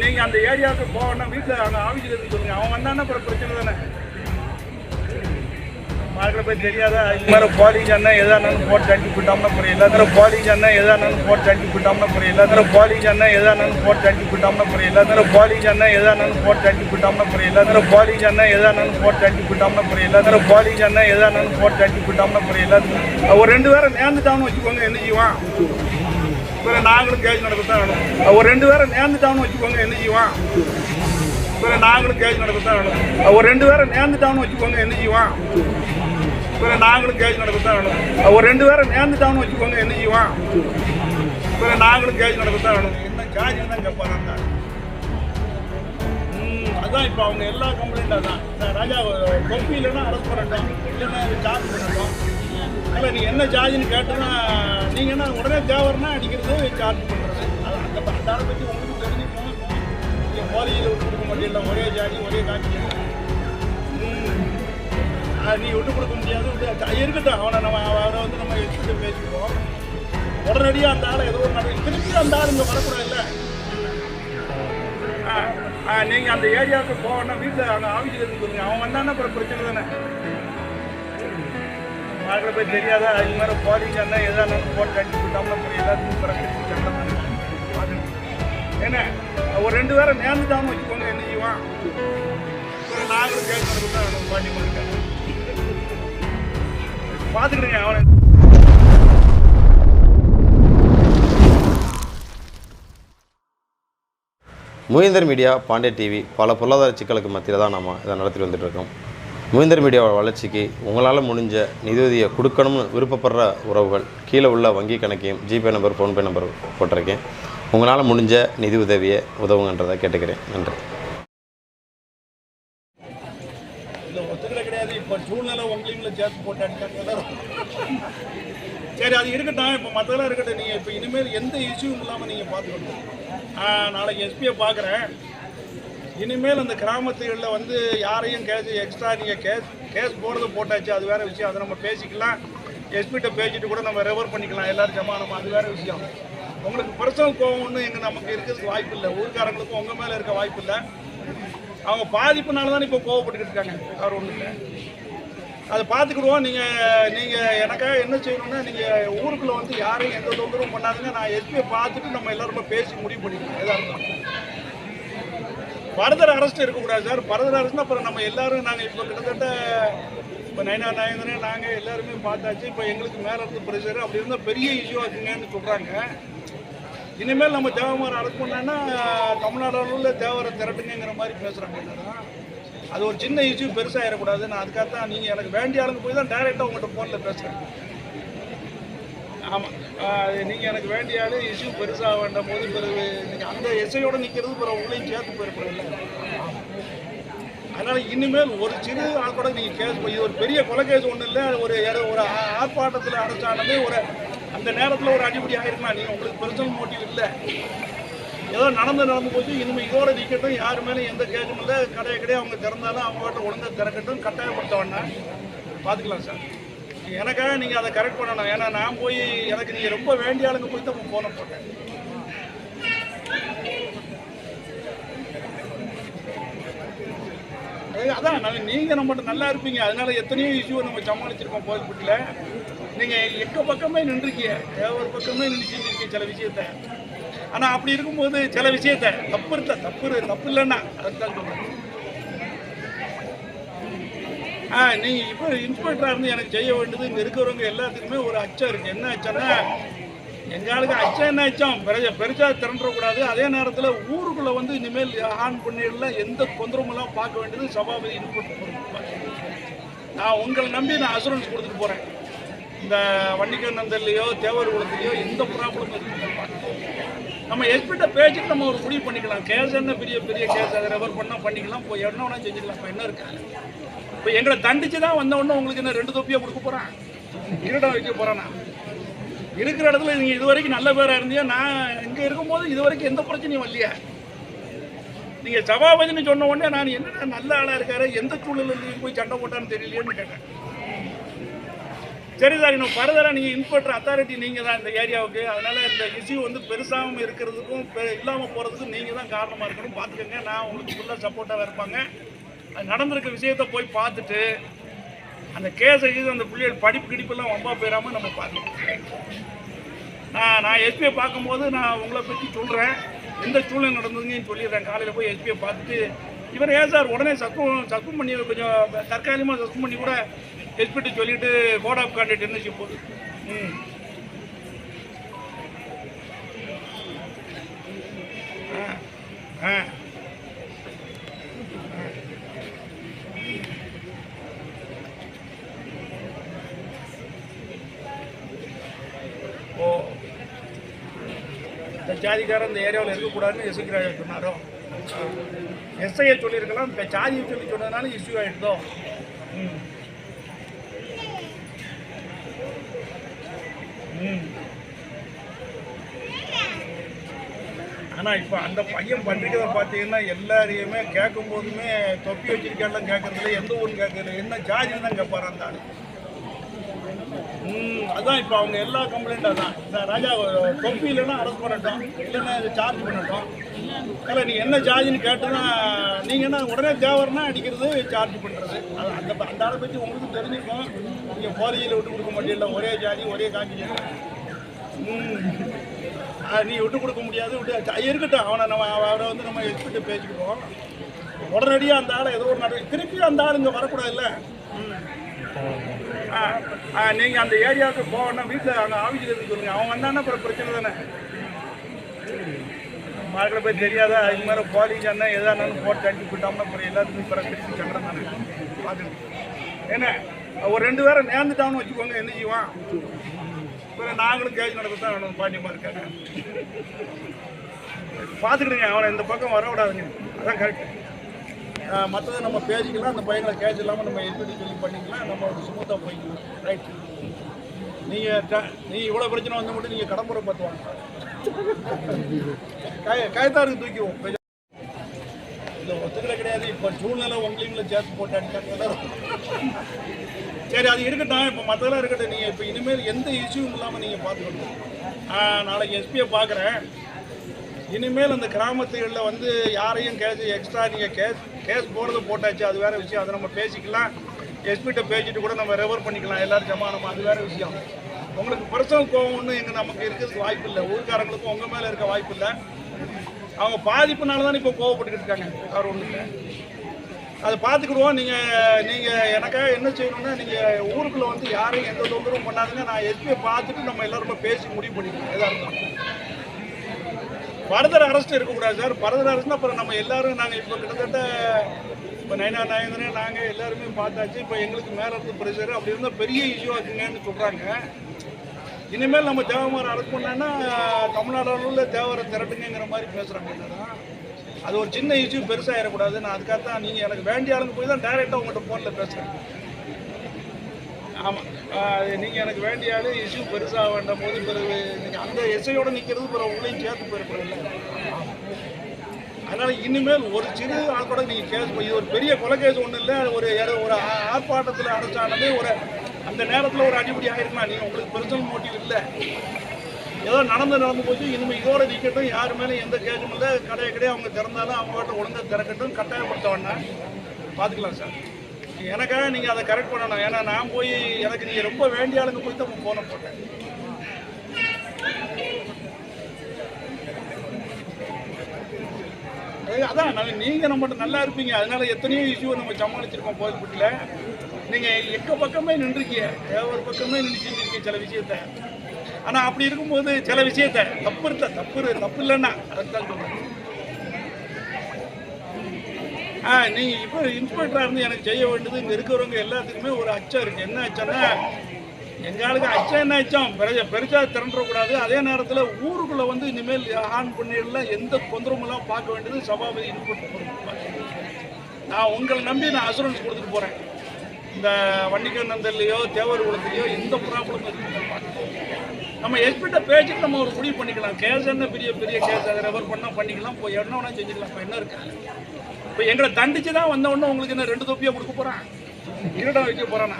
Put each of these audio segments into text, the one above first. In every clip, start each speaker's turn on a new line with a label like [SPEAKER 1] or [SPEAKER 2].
[SPEAKER 1] நீங்கள் அந்த ஏரியாவுக்கு போகணும் வீட்டில் அங்கே ஆஃபீஸில் இருந்து சொல்லுங்கள் அவன் வந்தானே அப்புறம் பிரச்சனை தானே? மார்க்கில் போய் தெரியாதா? இது மாதிரி போலீஸ் அண்ணா எதானாலும் போட்டு அடிச்சு விட்டோம்னா அப்புறம் எல்லாத்திலும் போலீஸ் அண்ணா எதானாலும் போட்டு அடிச்சு விட்டோம்னா அப்புறம் எல்லாத்திலும் போலீஸ் அண்ணா எதானாலும் போட்டு அடிச்சு விட்டோம்னா அப்புறம் எல்லாத்திலும் போலீஸ் அண்ணா எதானாலும் போட்டு அடிச்சு விட்டோம்னா அப்புறம் எல்லாத்திலும் போலீஸ் அண்ணா எதானாலும் போட்டு அடிச்சு விட்டோம்னா அப்புறம் எல்லாத்திலும் போலீஸ் எதானாலும் போட்டு விட்டோம்னா அப்புறம் எல்லாத்துக்கும் ஒரு ரெண்டு பேரும் நேர்ந்துட்டான்னு வச்சுக்கோங்க என்ன செய்வான்? அப்புறம் நாங்களும் கேஸ் நடக்கத்தான் வேணும். ஒரு ரெண்டு பேரை நேர்ந்துட்டான்னு வச்சுக்கோங்க என்ன செய்வான்? அப்புறம் நாங்களும் கேஸ் நடக்கத்தான் வேணும். ஒரு ரெண்டு பேரை நேர்ந்துட்டான்னு வச்சுக்கோங்க என்ன செய்வான்? அப்புறம் நாங்களும் கேஸ் நடக்கத்தான் வேணும். ஒரு ரெண்டு பேரை நேர்ந்துட்டான்னு வச்சுக்கோங்க என்ன செய்வான்? அப்புறம் நாங்களும் கேஸ் நடக்கத்தான் வேணும். என்ன கேஸ் தான் கேட்பாங்க ம், அதான் இப்போ அவங்க எல்லா கம்ப்ளைண்ட்டாக தான் ராஜா கொப்பி இல்லைன்னா அரெஸ்ட் பண்ணட்டும் இல்லைன்னா சார்ஜ் பண்ணட்டும். இல்லை நீங்கள் என்ன சார்ஜ்னு கேட்டோன்னா நீங்கள் என்ன உடனே தேவைன்னா அடிக்கிறது சார்ஜ் பண்ணுறது அது அந்த அந்த ஆளை பற்றி உங்களுக்கு தெரிஞ்சுக்கணும் நீங்கள் போலியில் விட்டு கொடுக்க மாட்டீங்களா ஒரே ஜாதி ஒரே காட்சி. நீ விட்டு கொடுக்க முடியாது. விட்டு இருக்கட்டும். அவனை நம்ம அவரை வந்து நம்ம எடுத்துட்டு பேசிக்குவோம். உடனடியாக அந்த ஆளை ஏதோ ஒரு நடவடிக்கை திருப்பி அந்த ஆள் இங்கே வரக்கூடாதுல்ல. நீங்கள் அந்த ஏரியாவுக்கு போகணும். வீட்டில் அந்த ஆஃபீஸில் இருந்து சொல்லுங்கள் அவன் வந்தான்னா அப்புறம் பிரச்சனை தானே. மார்க்கில் போய் தெரியாதா? இது மாதிரி போறீங்கன்னா எதானாலும் போட்டு அடிச்சு விட்டோம்னா அப்புறம் எல்லாத்துக்கும் பிரச்சனை என்ன? ஒரு ரெண்டு பேரை நேர்ந்து தான் வச்சுக்கோங்க என்ன செய்வான்? அப்புறம் நாங்களும் கேட்கறது தான் வேணும் பாட்டி கொடுக்க பார்த்துக்கிடுங்க அவனை.
[SPEAKER 2] முயந்தர் மீடியா பாண்டே டிவி பல பொருளாதார சிக்கலுக்கு மத்தியில் தான் நம்ம இதை நடத்திட்டு வந்துட்டு இருக்கோம். முயந்தர் மீடியாவோட வளர்ச்சிக்கு உங்களால் முடிஞ்ச நிதியுதவியை கொடுக்கணும்னு விருப்பப்படுற உறவுகள் கீழே உள்ள வங்கி கணக்கையும் ஜிபே நம்பர் ஃபோன்பே நம்பர் போட்டிருக்கேன். உங்களால் முடிஞ்ச நிதி உதவியை உதவுங்கன்றதை கேட்டுக்கிறேன். நன்றி.
[SPEAKER 1] சரி அது இருக்கட்டும். இப்போ மற்றதெல்லாம் இருக்கட்டும். நீங்கள் இப்போ இனிமேல் எந்த இஷ்யூவும் இல்லாமல் நீங்கள் பார்த்துக்கணும். நாளைக்கு எஸ்பியை பார்க்குறேன் இனிமேல் அந்த கிராமத்துகளில் வந்து யாரையும் கேஸ் எக்ஸ்ட்ரா நீங்கள் கேஸ் கேஸ் போடுறது போட்டாச்சு அது வேறு விஷயம். அதை நம்ம பேசிக்கலாம். எஸ்பிகிட்ட பேசிட்டு கூட நம்ம ரெஃபர் பண்ணிக்கலாம். எல்லோரும் ஜமானமா அது வேறு விஷயம். உங்களுக்கு பர்சனல் கோவம் ஒன்றும் எங்கள் நமக்கு இருக்கிறதுக்கு வாய்ப்பு இல்லை. ஊர்க்காரங்களுக்கும் உங்கள் மேலே இருக்க வாய்ப்பு இல்லை. அவங்க பாதிப்புனால தான் இப்போ கோவப்பட்டுக்கிட்டு இருக்காங்க. அவர் ஒன்றும் இல்லை. அதை பார்த்துக்கிடுவோம். நீங்கள் நீங்கள் எனக்காக என்ன செய்யணும்னா நீங்கள் ஊருக்குள்ளே வந்து யாரையும் எந்த தொந்தரவும் பண்ணாதுங்க. நான் எஸ்பியை பார்த்துட்டு நம்ம எல்லாருமே பேசி முடிவு பண்ணிக்கலாம் எதாக இருந்தாலும். பரதர் அரசு இருக்கக்கூடாது சார். பரதர் அரசு அப்புறம் நம்ம எல்லாரும் நாங்கள் இப்போ கிட்டத்தட்ட இப்போ நயனா நாயந்தனே நாங்கள் எல்லாருமே பார்த்தாச்சு. இப்போ எங்களுக்கு மேலே இருந்து ப்ரெஷர் அப்படி இருந்தால் பெரிய இஷ்யூ ஆகுங்கன்னு சொல்கிறாங்க இனிமேல் நம்ம தேவமரம் அரசு பண்ணோன்னா தமிழ்நாடு அளவில் தேவரை திரட்டுங்கிற மாதிரி பேசுகிறாங்க அது ஒரு சின்ன இஷ்யூ பெருசாகிடக்கூடாது நான் அதுக்காக தான் நீங்கள் எனக்கு வேண்டிய ஆளுங்க போய் தான் டைரெக்டாக உங்கள்கிட்ட ஃபோனில் பேசுகிறேன் ஆமாம் நீங்கள் எனக்கு வேண்டிய ஆளு இஷ்யூ பெருசாக வேண்டாம். போது பிறகு நீங்கள் அந்த இசையோடு நிற்கிறது பிறகு உங்களையும் சேர்த்து போயிருப்பதில்ல அதனால் இனிமேல் ஒரு சிறு ஆள் கூட நீங்கள் கேஸ் போய் இது ஒரு பெரிய கொலை கேஸ் ஒன்றும் இல்லை. ஒரு ஒரு ஆ- ஆர்ப்பாட்டத்தில் அடைச்சானது ஒரு அந்த நேரத்தில் ஒரு அடிப்படை ஆயிருக்கலாம் நீங்கள் உங்களுக்கு பர்சனல் மோட்டிவ் இல்லை. ஏதோ நடந்து நடந்து போச்சு இனிமேல் இதோட நிற்கட்டும் யார் மேலே எந்த கேஸும் இல்லை. கடையை கடையை அவங்க திறந்தாலும் அவங்ககிட்ட ஒழுங்காக திறக்கட்டும். கட்டாயப்படுத்த வேண்டாம். பார்த்துக்கலாம் சார். எனக்காக நீங்கள் அதை கரெக்ட் பண்ணணும். ஏன்னா நான் போய் எனக்கு நீங்கள் ரொம்ப வேண்டிய ஆளுங்க போய் தான் ஃபோனை போட்டேன். அதான் நல்ல நீங்கள் நம்மகிட்ட நல்லா இருப்பீங்க. அதனால எத்தனையோ இஷ்யூ நம்ம சமாளிச்சிருக்கோம் போஸ்ட்பிட்டில் நீங்கள் எக்க பக்கமே நின்றுருக்கீங்க. ஒரு பக்கமே நின்று செஞ்சுருக்கீங்க சில விஷயத்த. ஆனால் அப்படி இருக்கும்போது சில விஷயத்த தப்பு இருக்க தப்பு தப்பு இல்லைன்னா அதுதான் சொல்கிறேன் நீங்கள் இப்போ இன்ஸ்பெக்டராக இருந்து எனக்கு செய்ய வேண்டியது இங்கே இருக்கிறவங்க எல்லாத்துக்குமே ஒரு அச்சம் இருக்குது என்ன அச்சம்னா எங்களுக்கு அச்சம் என்ன அச்சம்? பெரிய பெருசாக திரண்டக்கூடாது அதே நேரத்தில் ஊருக்குள்ளே வந்து இனிமேல் ஆன் பண்ணிடலாம் எந்த தொந்தரவுலாம் பார்க்க வேண்டியது சபாபதி இன்ஸ்பெக்டர் நான் உங்களை நம்பி நான் அசூரன்ஸ் கொடுத்துட்டு போகிறேன் இந்த வண்டிக்கநந்தல்லையோ தேவர் குளத்துலையோ எந்த ப்ராப்ளமும் இருக்கு நம்ம எஸ்பிட்ட பேச்சுட்டு நம்ம ஒரு முடிவு பண்ணிக்கலாம். கேஸ் என்ன பெரிய பெரிய கேஸ் அதை ரெஃபர் பண்ணால் பண்ணிக்கலாம். இப்போ என்ன வேணால் செஞ்சுக்கலாம். இப்போ என்ன இருக்கு? இப்போ எங்களை தண்டிச்சு தான் வந்த உடனே உங்களுக்கு என்ன ரெண்டு தொப்பியாக கொடுக்க போகிறான் இருடம் வைக்க போகிறானா இருக்கிற இடத்துல நீங்கள் இது வரைக்கும் நல்ல பேராக இருந்தியா? நான் இங்கே இருக்கும்போது இது வரைக்கும் எந்த பிரச்சனையும் வரலையே. நீங்கள் சபாபதினு சொன்ன உடனே நான் என்ன நல்ல ஆளாக இருக்காரு? எந்த சூழலில் போய் சண்டை போட்டான்னு தெரியலையேன்னு கேட்டேன். சரி சார் இன்னும் ஃபர்தராக நீங்கள் இன்ஸ்பெக்டர் அத்தாரிட்டி நீங்கள் தான் இந்த ஏரியாவுக்கு. அதனால் இந்த இஷ்யூ வந்து பெருசாகவும் இருக்கிறதுக்கும் இல்லாமல் போகிறதுக்கும் நீங்கள் தான் காரணமாக இருக்கணும். பார்த்துக்கோங்க நான் உங்களுக்கு ஃபுல்லாக சப்போர்ட்டாக இருப்பாங்க. நடந்திருக்க விஷயத்தை போய் பார்த்துட்டு அந்த கேஸை இது அந்த பிள்ளைகள் படிப்பு கிடிப்பெல்லாம் ரொம்ப போயிடாமல் நம்ம பார்க்கணும் நான் நான் எஸ்பியை பார்க்கும்போது நான் உங்களை பற்றி சொல்கிறேன் எந்த சூழ்நிலை நடந்ததுன்னு சொல்லிடுறேன். காலையில் போய் எஸ்பியை பார்த்துட்டு இவர் ஏன் சார் உடனே சஸ்பெண்ட் சஸ்பெண்ட் பண்ணி கொஞ்சம் தற்காலிகமாக சஸ்பெண்ட் பண்ணி கூட எஸ்பிட்டு சொல்லிட்டு கோட் ஆஃப் கான்டாக்ட் இருந்துச்சு போது ம். ஆ ஆ. ஜாதிக்காரன் இந்த ஏரியாவில் இருக்கக்கூடாதுன்னு எஸ்ஐ சொன்னாரோ எஸ்ஐயை சொல்லியிருக்கலாம் இப்போ ஜாதியை சொல்லி சொன்னதுனால இஷ்யூ ஆகிடுதோ ம் ம் ஆனால் இப்போ அந்த பையன் பண்ணிக்கிறத பார்த்தீங்கன்னா எல்லாரையுமே கேட்கும் போதுமே தொப்பி வச்சிருக்கெல்லாம் கேட்கறதுல எந்த ஊர் கேட்கறது என்ன ஜாதின்னு தான் கேட்பாரு அந்த ஆள்? அதான் இப்போ அவங்க எல்லா கம்ப்ளைண்ட்டாக தான் இந்த ராஜா தொப்பி இல்லைன்னா அரெஸ்ட் பண்ணட்டும். இல்லைன்னா இது சார்ஜ் பண்ணட்டும். இல்லை நீ என்ன சார்ஜ்னு கேட்டுனா நீங்கள் என்ன உடனே தேவர்னா அடிக்கிறது சார்ஜ் பண்ணுறது அது அந்த அந்த ஆளை பற்றி உங்களுக்கு தெரிஞ்சுக்கும் நீங்கள் போலியில் விட்டு கொடுக்க மாட்டீங்களா ஒரே ஜாதி ஒரே காக்கி. ம். நீ விட்டு கொடுக்க முடியாது விட்டு இருக்கட்டும். அவனை நம்ம அவரை வந்து நம்ம எக்ஸ்பெக்ட் பேசிக்கிடுவோம் உடனடியாக அந்த ஆளை ஏதோ ஒரு நடவடிக்கை திருப்பி அந்த ஆள் இங்கே வரக்கூடாதுல்ல? இல்லை ஆ. நீங்கள் அந்த ஏரியாவுக்கு போகணும் வீட்டில் அங்கே ஆஃபீஸில் இருந்து சொல்லுங்கள் அவன் வந்தான்னா அப்புறம் பிரச்சனை தானே? மார்க்கில் போய் தெரியாதா? இது மாதிரி போலீஸ் என்ன எதானாலும் போட்டு அடிச்சு போட்டோம்னா அப்புறம் எல்லாத்துக்கும் பிறகு திருப்பி சங்கடம் தானே? பார்த்துட்டு என்ன? ஒரு ரெண்டு பேரை நேர்ந்துட்டான்னு வச்சுக்கோங்க என்ன செய்வான்? அப்புறம் நாங்களும் கேஜ் நடக்க தான் வேணும் பாண்டியமாக இருக்காங்க. பார்த்துக்கிடுங்க அவனை இந்த பக்கம் வரவிடாதுங்க. அதான் கரெக்ட் மற்றதை நம்ம பேசிக்கலாம். அந்த பையங்களை கேஸ் இல்லாமல் நம்ம எப்படி சொல்லி பண்ணிக்கலாம். நம்ம ஸ்மூத்தாக போய்க்கலாம். ரைட் நீங்கள் நீ இவ்வளோ பிரச்சனை வந்து மட்டும் நீங்கள் கடம்புரை பார்த்துவாங்க கய கயத்தாருக்கு தூக்கிவோம் இல்லை ஒத்துக்கிட கிடையாது. இப்போ சூழ்நிலை உங்களையும் சேர்த்து போட்டு அடிச்சாங்க. சரி அது இருக்கட்டும். இப்போ மற்றதெல்லாம் இருக்கட்டும். நீங்கள் இப்போ இனிமேல் எந்த இஷ்யூவும் இல்லாமல் நீங்கள் பார்த்துக்கணும். நாளைக்கு எஸ்பியை பார்க்குறேன் இனிமேல் அந்த கிராமத்துகளில் வந்து யாரையும் கேஸ் எக்ஸ்ட்ரா நீங்கள் கேஸ் கேஸ் போடுறது போட்டாச்சு அது வேறு விஷயம். அதை நம்ம பேசிக்கலாம். எஸ்பிகிட்ட பேசிட்டு கூட நம்ம ரெவர் பண்ணிக்கலாம். எல்லாரும் ஜமானமாக அது வேறு விஷயம். உங்களுக்கு பர்சனல் கோவம் ஒன்றும் எங்கே நமக்கு இருக்கிறதுக்கு வாய்ப்பு இல்லை. ஊர்க்காரங்களுக்கும் உங்கள் மேலே இருக்க வாய்ப்பு இல்லை. அவங்க பாதிப்புனால தான் இப்போ கோவப்பட்டுக்கிட்டு இருக்காங்க. அவர் ஒன்றும் இல்லை. அதை பார்த்துக்கிடுவோம். நீங்கள் நீங்கள் எனக்காக என்ன செய்யணும்னா நீங்கள் ஊருக்குள்ளே வந்து யாரையும் எந்த தொந்தரவும் பண்ணாதுங்க. நான் எஸ்பியை பார்த்துட்டு நம்ம எல்லாருமே பேசி முடிவு பண்ணிக்கலாம். எதாக இருந்தாலும். ஃபர்தர் அரெஸ்ட் இருக்கக்கூடாது சார். ஃபர்தர் அரெஸ்ட்னா அப்புறம் நம்ம எல்லாரும் நாங்கள் இப்போ கிட்டத்தட்ட இப்போ நயனா நாயந்திரன் நாங்கள் எல்லாருமே பார்த்தாச்சு. இப்போ எங்களுக்கு மேலே இருந்து ப்ரெஷர் அப்படி இருந்தால் பெரிய இஷ்யூ இருக்குங்கன்னு சொல்கிறாங்க இனிமேல் நம்ம தேவமரம் அரெஸ்ட் பண்ணோன்னா தமிழ்நாடு அளவில் தேவரை திரட்டுங்கிற மாதிரி பேசுகிறாங்க தான் அது ஒரு சின்ன இஷ்யூ பெருசாக ஆயிடக்கூடாது. நான் அதுக்காக தான் நீங்கள் எனக்கு வேண்டிய ஆளுங்க போய் தான் டைரெக்டாக உங்கள்கிட்ட ஃபோனில் பேசுகிறேன் ஆமாம் நீங்கள் எனக்கு வேண்டிய ஆள் இஷ்யூ பெருசாக வேண்டாம். போது பிறகு நீங்கள் அந்த இசையோடு நிற்கிறது பிறகு உங்களையும் சேர்த்து போயிருப்பதில்ல அதனால் இனிமேல் ஒரு சிறு ஆள் கூட நீங்கள் கேஸ் இது ஒரு பெரிய கொலை கேஸ் ஒன்றும் இல்லை. ஒரு ஒரு ஆ- ஆர்ப்பாட்டத்தில் அடைச்சானதே ஒரு அந்த நேரத்தில் ஒரு அடிப்படி ஆயிருக்கலாம் நீங்கள் உங்களுக்கு பர்சனல் மோட்டிவ் இல்லை. ஏதோ நடந்து நடந்து போச்சு. இனிமேல் இதோட நிற்கட்டும் யார் மேலே எந்த கேஸும் இல்லை. கடையை கடையை அவங்க திறந்தாலும் அவங்க கிட்ட ஒழுங்காக திறக்கட்டும். கட்டாயப்படுத்த வேண்டாம். பார்த்துக்கலாம் சார். எனக்காக நீங்கள் அதை கரெக்ட் பண்ணணும். ஏன்னா நான் போய் எனக்கு நீங்கள் ரொம்ப வேண்டிய ஆளுங்க போய் தான் ஃபோனை போட்டேன். அதான் நல்ல நீங்கள் நம்மகிட்ட நல்லா இருப்பீங்க. அதனால எத்தனையோ இஷ்யூ நம்ம சமாளிச்சிருக்கோம் கோயில்பட்டியில் நீங்கள் எக்க பக்கமே நின்றுருக்கீங்க. ஒரு பக்கமே நின்று இருக்கீங்க சில விஷயத்த. ஆனால் அப்படி இருக்கும்போது சில விஷயத்த தப்பு இல்லை தப்பு தப்பு இல்லைன்னா அதுதான் சொல்கிறேன் ஆ நீங்கள் இப்போ இன்ஸ்பெக்டராக இருந்து எனக்கு செய்ய வேண்டியது இங்கே இருக்கிறவங்க எல்லாத்துக்குமே ஒரு அச்சம் இருக்குது என்ன அச்சம்னா எங்களுக்கு அச்சம் என்ன அச்சம்? பெரிய பெருசாக திரண்டக்கூடாது அதே நேரத்தில் ஊருக்குள்ளே வந்து இனிமேல் ஆன் பண்ணிடலாம் எந்த தொந்தரவுலாம் பார்க்க வேண்டியது சபாபதி இன்ஸ்பெக்டர் நான் உங்களை நம்பி நான் அசூரன்ஸ் கொடுத்துட்டு போகிறேன் இந்த வண்டிக்கண்ணந்தல்லையோ தேவர் குளத்துலையோ எந்த ப்ராப்ளமும் இருக்கு நம்ம எஸ்பிட்ட பேச்சுட்டு நம்ம ஒரு முடிவு பண்ணிக்கலாம். கேஸ் என்ன பெரிய பெரிய கேஸ் அதை ரெஃபர் பண்ணால் பண்ணிக்கலாம். இப்போ என்ன வேணால் செஞ்சுக்கலாம். இப்போ என்ன இருக்கு? இப்போ எங்களை தண்டிச்சு தான் வந்த உடனே உங்களுக்கு என்ன ரெண்டு தொப்பியாக கொடுக்க போகிறான் இருடா வைக்க போகிறானா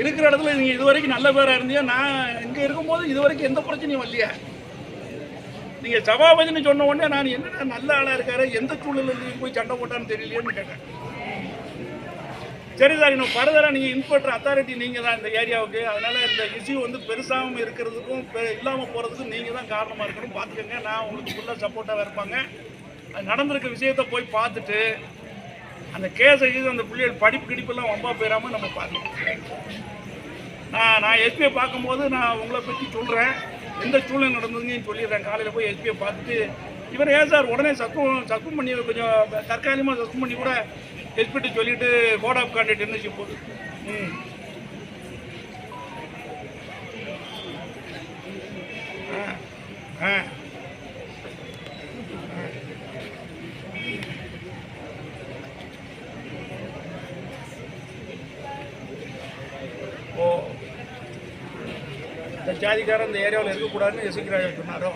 [SPEAKER 1] இருக்கிற இடத்துல நீங்கள் இது வரைக்கும் நல்ல பேராக இருந்தியா? நான் இங்கே இருக்கும்போது இது வரைக்கும் எந்த பிரச்சனையும் இல்லையா நீங்கள் சபாபதினு சொன்ன உடனே நான் என்னடா நல்ல ஆளாக இருக்காரு? எந்த சூழலில் போய் சண்டை போட்டான்னு தெரியலையேன்னு கேட்டேன். சரி சார் இன்னும் ஃபர்தராக நீங்கள் இன்ஸ்பெக்டர் அத்தாரிட்டி நீங்கள் தான் இந்த ஏரியாவுக்கு. அதனால் இந்த இஷ்யூ வந்து பெருசாகவும் இருக்கிறதுக்கும் இல்லாமல் போகிறதுக்கும் நீங்கள் தான் காரணமாக இருக்கணும். பார்த்துக்கோங்க நான் உங்களுக்கு ஃபுல்லாக சப்போர்ட்டாக இருப்பாங்க. நடந்திருக்க விஷயத்த போய் பார்த்துட்டு அந்த கேஸை இது அந்த பிள்ளைகள் படிப்பு கிடிப்பெல்லாம் வம்பா போயிடாமல் நம்ம பார்க்கணும் நான் நான் எஸ்பியை பார்க்கும்போது நான் உங்களை பற்றி சொல்கிறேன் எந்த சூழ்நிலை நடந்ததுன்னு சொல்லிடுறேன். காலையில் போய் எஸ்பியை பார்த்துட்டு இவர் ஏன் சார் உடனே சஸ்பெண்ட் சஸ்பெண்ட் பண்ணி கொஞ்சம் தற்காலிகமாக சஸ்பெண்ட் பண்ணி கூட எஸ்பிட்டு சொல்லிட்டு போர்ட் ஆஃப் கான்டாக்ட் இருந்துச்சு போது. ம். ஆ ஆ. ஜாதிக்காரன் இந்த ஏரியாவில் இருக்கக்கூடாதுன்னு எஸ்ஐ சொன்னாரோ?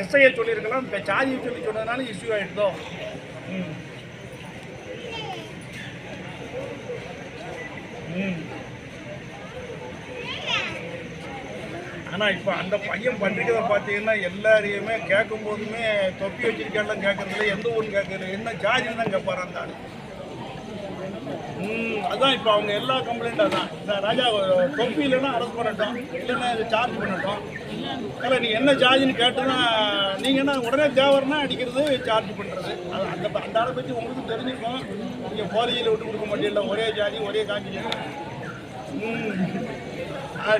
[SPEAKER 1] எஸ்ஐயை சொல்லியிருக்கலாம் இந்த ஜாதியை சொல்லி சொன்னதுனால இஷ்யூ ஆகிடுதோ ம். ம். ஆனால் இப்போ அந்த பையன் பண்ணிக்கிறத பார்த்தீங்கன்னா எல்லாரையுமே கேட்கும் போதுமே தொப்பி வச்சிருக்கேன்லாம் கேட்கறதுல எந்த ஊர்னு கேட்கறது என்ன ஜாதின்னு தான் கேட்பாரு அந்த அதான் இப்போ அவங்க எல்லா கம்ப்ளைண்ட்டாக தான் இந்த ராஜா தொப்பி இல்லைன்னா அரெஸ்ட் பண்ணட்டும். இல்லைன்னா இது சார்ஜ் பண்ணட்டும். இல்லை நீங்கள் என்ன சார்ஜ்னு கேட்டுனா நீங்கள் என்ன உடனே தேவைன்னா அடிக்கிறது சார்ஜ் பண்ணுறது அது அந்த அந்த ஆளை பற்றி உங்களுக்கு தெரிஞ்சுக்கும் நீங்கள் போலீஸில் விட்டு கொடுக்க மாட்டீங்கல்ல ஒரே ஜாதி ஒரே காஞ்சி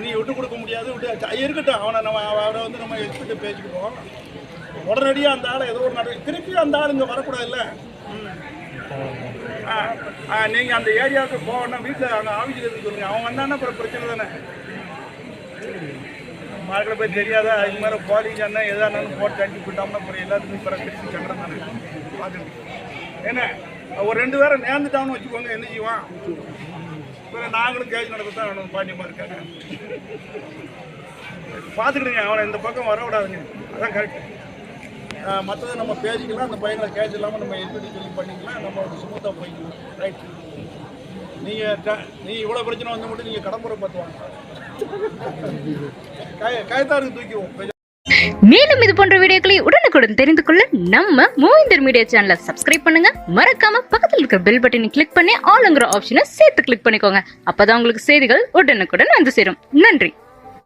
[SPEAKER 1] நீ விட்டு கொடுக்க முடியாது. விட்டு இருக்கட்டும். அவனை நம்ம அவரை வந்து நம்ம எக்ஸ்பெக்ட் பேசிக்கிட்டோம். உடனடியாக அந்த ஆளை ஏதோ ஒரு நடவடிக்கை திருப்பி அந்த ஆள் இங்கே வரக்கூடாதுல்ல? இல்லை நீங்கள் அந்த ஏரியாவுக்கு போகணும் வீட்டில் அந்த ஆஃபீஸில் இருந்து சொல்லுங்கள் அவன் வந்தான்னா அப்புறம் பிரச்சனை தானே? மார்க்கெட்டை போய் தெரியாதா? இது மாதிரி போலீஸ் என்ன எதானாலும் போட்டு அனுப்பி விட்டோம்னா அப்புறம் எல்லாத்துக்கும் பிறகு திருப்பி சங்கடம் தானே? பார்த்துட்டு என்ன? ஒரு ரெண்டு பேரை நேர்ந்துட்டான்னு வச்சுக்கோங்க என்ன செய்வான்? அப்புறம் நாங்களும் கேஜ் நடக்க தான் வேணும் பாண்டியமாக இருக்காங்க. பார்த்துக்கிடுங்க அவனை இந்த பக்கம் வர விடாதுங்க அதான் கரெக்ட் மற்றதை நம்ம பேசிக்கலாம். அந்த பையனை கேஸ் இல்லாமல் நம்ம எப்படி சொல்லி பண்ணிக்கலாம். நம்ம ஒரு போய்க்கலாம். ரைட் நீங்கள் நீ இவ்வளோ பிரச்சனை வந்து மட்டும் நீங்கள் கடம்புரை பார்த்து வாங்க கயத்தாருக்கு தூக்கிவோம்
[SPEAKER 3] மேலும் இது போன்ற வீடியோக்களை உடனுக்குடன் தெரிந்து கொள்ள நம்ம மூவிந்தர் மீடியா சேனலை சப்ஸ்கிரைப் பண்ணுங்க. மறக்காம பக்கத்தில் இருக்கிற பெல் பட்டனை கிளிக் பண்ணி ஆளுங்கிற ஆப்ஷனை சேர்த்து கிளிக் பண்ணிக்கோங்க. அப்பதான் உங்களுக்கு செய்திகள் உடனுக்குடன் வந்து சேரும். நன்றி.